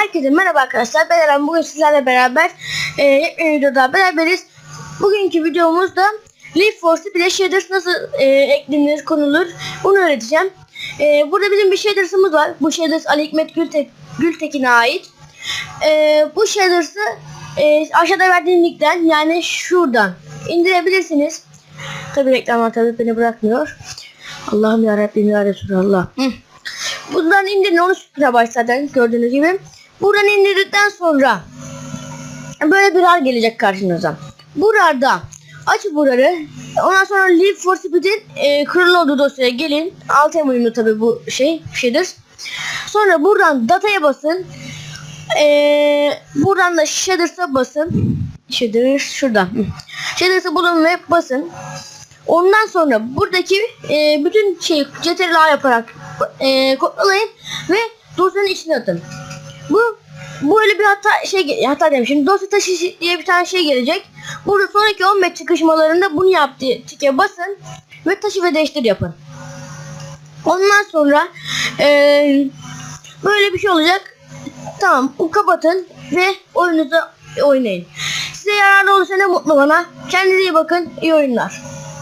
Herkese merhaba arkadaşlar. Ben Eren. Bugün sizlerle beraber e, yepyeni videoda beraberiz. Bugünkü videomuzda Leaf Force'u bir de Shaders nasıl e, eklenir, konulur bunu öğreteceğim. E, burada bizim bir Shaders'ımız var. Bu Shaders Ali Hikmet Gültek, Gültekin'e ait. E, bu Shaders'ı e, aşağıda verdiğim linkten yani şuradan indirebilirsiniz. Tabi reklamlar tabi beni bırakmıyor. Allah'ım yarabbim ya Resulallah. Hı. Bundan indirin 13 GB zaten gördüğünüz gibi. Buradan indirdikten sonra böyle bir RAR gelecek karşınıza. Burada aç buraları. Ondan sonra Leave for Speed'in e, kırılı olduğu dosyaya gelin. Alt uyumlu tabi bu şey şeydir. Sonra buradan dataya basın. E, buradan da Shaders'a basın. Shaders şurada. Hı. Shaders'a bulun ve basın. Ondan sonra buradaki e, bütün şeyi CTRL yaparak e, kopyalayın ve dosyanın içine atın. Bu böyle bir hata şey hata demişim. Dosya taşı diye bir tane şey gelecek. Burada sonraki 15 çıkışmalarında bunu yaptığı tike basın ve taşı ve değiştir yapın. Ondan sonra e, böyle bir şey olacak. Tamam bu kapatın ve oyunuzu oynayın. Size yararlı olursa ne mutlu bana. Kendinize iyi bakın. İyi oyunlar.